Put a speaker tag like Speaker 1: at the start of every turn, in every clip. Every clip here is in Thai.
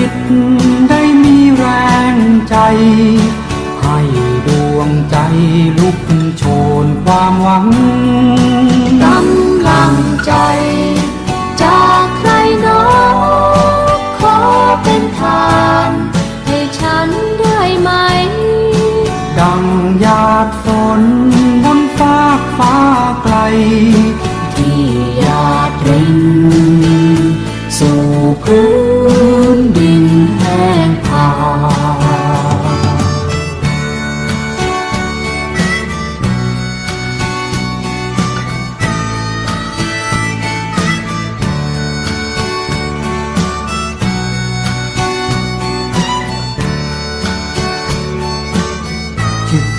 Speaker 1: ิต ได้มีแรงใจ ให้ดวงใจลุกโชนความหวัง
Speaker 2: กำลังใจ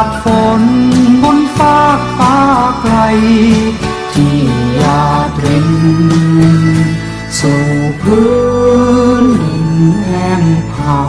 Speaker 1: า
Speaker 2: ก
Speaker 1: ฝนบนฟ้าฟ้าไกล ที่ยาตรินสู่พื้นดินแห้งผา